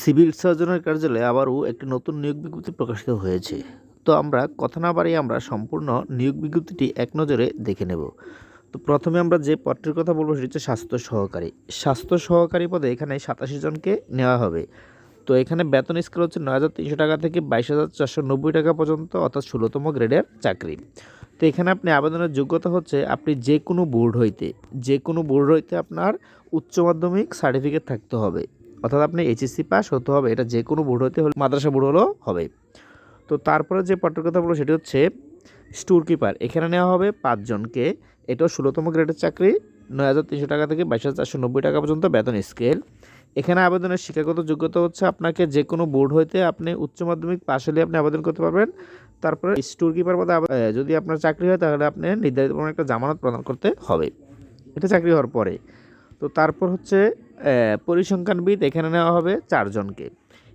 Civil সার্জনের কার্যালয়ে আবারও একটি নতুন নিয়োগ বিজ্ঞপ্তি প্রকাশিত হয়েছে। তো আমরা, কথা না বাড়িয়ে আমরা সম্পূর্ণ নিয়োগ বিজ্ঞপ্তিটি এক নজরে দেখে নেব। তো প্রথমে আমরা যে পদটির কথা বলব, সেটি হচ্ছে স্বাস্থ্য সহকারী। স্বাস্থ্য সহকারী পদে এখানে সাতাশি জনকে নেওয়া হবে। তো এখানে বেতন স্কেল হচ্ছে নয় হাজার তিনশো টাকা থেকে বাইশ হাজার চারশো নব্বই টাকা পর্যন্ত, অর্থাৎ ষোলোতম গ্রেডের চাকরি। তো এখানে আপনি আবেদনের যোগ্যতা হচ্ছে, আপনি যে কোনো বোর্ড হইতে যে কোনো বোর্ড হইতে আপনার উচ্চ মাধ্যমিক সার্টিফিকেট থাকতে হবে। অর্থাৎ আপনি এইচএসসি পাস হতে হবে, এটা যে কোনো বোর্ড হতে হলে, মাদ্রাসা বোর্ড হলেও হবে। তো তারপরে যে পটের কথা বলব, সেটি হচ্ছে স্টোর কিপার এখানে নেওয়া হবে পাঁচজনকে এটাও ষোলোতম গ্রেডের চাকরি, নয় হাজার তিনশো টাকা থেকে বাইশ হাজার চারশো নব্বই টাকা পর্যন্ত বেতন স্কেল এখানে আবেদনের শিক্ষাগত যোগ্যতা হচ্ছে আপনাকে যে কোনো বোর্ড হইতে আপনি উচ্চ মাধ্যমিক পাশ হলে আপনি আবেদন করতে পারবেন। তারপরে স্টোর কিপার পদে যদি আপনার চাকরি হয়, তাহলে আপনি নির্ধারিত একটা জামানত প্রদান করতে হবে। এটা চাকরি হওয়ার পরে। তো তারপর হচ্ছে পরিসংখ্যানবিদ এখানে নেওয়া হবে চারজনকে।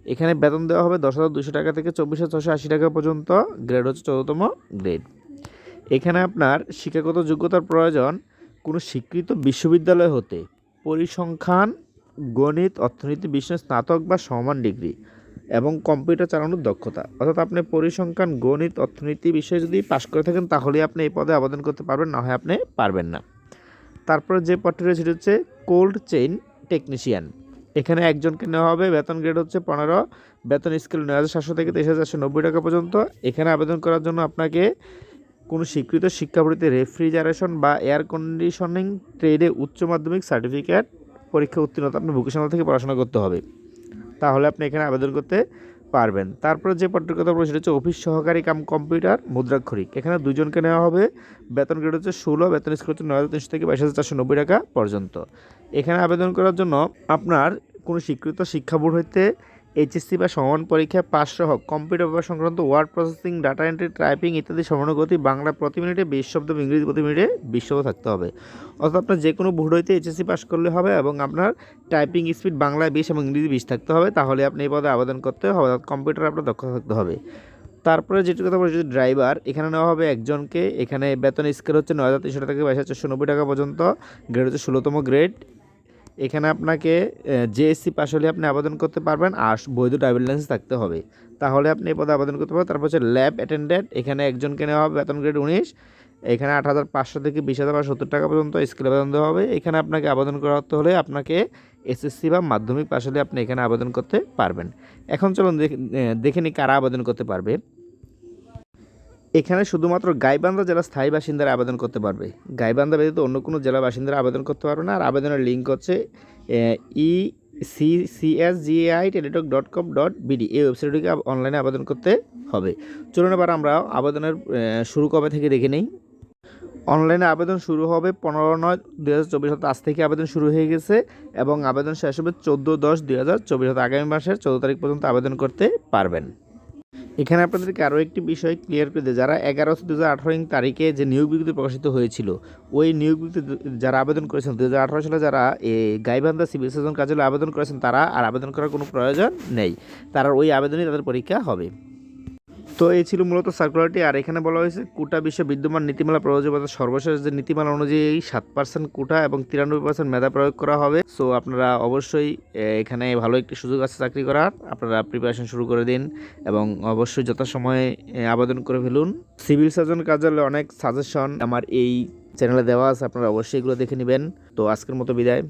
এখানে বেতন দেওয়া হবে দশ হাজার দুশো টাকা থেকে চব্বিশ হাজার ছশো আশি টাকা পর্যন্ত। গ্রেড হচ্ছে চৌদ্দতম গ্রেড। এখানে আপনার শিক্ষাগত যোগ্যতার প্রয়োজন কোনো স্বীকৃত বিশ্ববিদ্যালয় হতে পরিসংখ্যান, গণিত, অর্থনীতি বিষয়ে স্নাতক বা সমান ডিগ্রি এবং কম্পিউটার চালানোর দক্ষতা। অর্থাৎ আপনি পরিসংখ্যান, গণিত, অর্থনীতি বিষয়ে যদি পাশ করে থাকেন তাহলে আপনি এই পদে আবেদন করতে পারবেন, না হয় আপনি পারবেন না। তারপরে যে পদটি রয়েছে, সেটি হচ্ছে কোল্ড চেইন টেকনিশিয়ান এখানে একজনকে নেওয়া হবে, বেতন গ্রেড হচ্ছে পনেরো, বেতন স্কেল নয় হাজার সাতশো থেকে তেইশ হাজার চারশো নব্বই টাকা পর্যন্ত। এখানে আবেদন করার জন্য আপনাকে কোনো স্বীকৃত শিক্ষাবৃত্তি রেফ্রিজারেশন বা এয়ার কন্ডিশনিং ট্রেডে উচ্চ মাধ্যমিক সার্টিফিকেট পরীক্ষা উত্তীর্ণতা আপনি ভোকেশনাল থেকে পড়াশোনা করতে হবে। তাহলে আপনি এখানে আবেদন করতে পারবেন। তারপরে যে পদটির কথা সেটা হচ্ছে অফিস সহকারী কাম কম্পিউটার, মুদ্রাক্ষরিক। এখানে দুজনকে নেওয়া হবে, বেতন গ্রেড হচ্ছে ষোলো, বেতন স্কেল হচ্ছে নয় হাজার তিনশো থেকে বাইশ হাজার চারশো নব্বই টাকা পর্যন্ত। এখানে আবেদন করার জন্য আপনার কোনো স্বীকৃত শিক্ষা বোর্ড হইতে এইচএসসি বা সমান পরীক্ষায় পাস সহ কম্পিউটার ব্যাপার সংক্রান্ত word processing data entry typing ইত্যাদি সমানুগতি বাংলা প্রতি মিনিটে বিশ শব্দ ইংরেজি প্রতি মিনিটে বিশ শব্দ থাকতে হবে। অর্থাৎ আপনার যে কোনো বোর্ড হইতে এইচএসসি পাস করলে হবে এবং আপনার টাইপিং স্পিড বাংলায় বিশ এবং ইংরেজি বিশ থাকতে হবে, তাহলে আপনি এই পদে আবেদন করতে হবে অর্থাৎ কম্পিউটার আপনার দক্ষ থাকতে হবে। তারপরে যেটি কথা বলছি ড্রাইভার এখানে নেওয়া হবে একজনকে, এখানে বেতন স্কেল হচ্ছে নয় হাজার তিনশো টাকা থেকে বাইশ হাজার চারশো নব্বই টাকা পর্যন্ত গ্রেড হচ্ছে ষোলোতম গ্রেড এখানে আপনাকে জেএসসি পাশ হলে আপনি আবেদন করতে পারবেন আর বৈধ ড্রাইভিং লাইসেন্স থাকতে হবে। তাহলে আপনি এই পদে আবেদন করতে পারবেন। তারপর হচ্ছে ল্যাব অ্যাটেন্ডেন্ট এখানে একজনকে নেওয়া হবে, বেতন গ্রেড উনিশ। এখানে আট হাজার পাঁচশো থেকে বিশ হাজার সত্তর টাকা পর্যন্ত স্কেল আবেদন দেওয়া হবে। এখানে আপনাকে আবেদন করতে হলে আপনাকে এসএসসি বা মাধ্যমিক পাশ হলে আপনি এখানে আবেদন করতে পারবেন। এখন চলুন দেখে নিই কারা আবেদন করতে পারবে। এখানে শুধুমাত্র গাইবান্ধা জেলার স্থায়ী বাসিন্দারা আবেদন করতে পারবে। গাইবান্ধা ব্যতীত অন্য কোনো জেলা বাসিন্দারা আবেদন করতে পারবে না। আর আবেদনের লিঙ্ক হচ্ছে E C C S GI Teletalk dot com dot BD এই ওয়েবসাইটটিকে অনলাইনে আবেদন করতে হবে। চলুন এবার আমরা আবেদনের শুরু কবে থেকে দেখে নেই। অনলাইনে আবেদন শুরু হবে পনেরো নয় দুই হাজার চব্বিশ অর্থাৎ আজ থেকে আবেদন শুরু হয়ে গেছে এবং আবেদন শেষ হবে চোদ্দ দশ দুই হাজার চব্বিশ অর্থাৎ আগামী মাসের চোদ্দ তারিখ পর্যন্ত আবেদন করতে পারবেন। এখানে আপনাদেরকে আরও একটি বিষয় ক্লিয়ার করে দেয় যারা এগারো দু হাজার আঠারো তারিখে যে নিয়োগ বিজ্ঞপ্তি প্রকাশিত হয়েছিল, ওই নিয়োগ বিজ্ঞপ্তি যারা আবেদন করেছেন দু হাজার আঠারো সালে যারা গাইবান্ধা সিভিল সার্জন কার্যালয়ে আবেদন করেছেন, তারা আর আবেদন করার কোনো প্রয়োজন নেই। তারা ওই আবেদনই তাদের পরীক্ষা হবে। তো এই ছিল মূলত সার্কুলারটি আর এখানে বলা হয়েছে কোটা বিষয়ে বিদ্যমান নীতিমালা প্রয়োজনীয়তা সর্বশেষ যে নীতিমালা অনুযায়ী সাত পার্সেন্ট কোটা এবং তিরানব্বই পার্সেন্ট মেধা প্রয়োগ করা হবে। সো আপনারা অবশ্যই এখানে ভালো একটি সুযোগ আছে চাকরি করার। আপনারা প্রিপারেশন শুরু করে দিন এবং অবশ্যই যথাসময়ে আবেদন করে ফেলুন। সিভিল সার্জন কার্যালয়ে অনেক সাজেশন আমার এই চ্যানেলে দেওয়া আছে, আপনারা অবশ্যই এগুলো দেখে নেবেন। তো আজকের মতো বিদায়।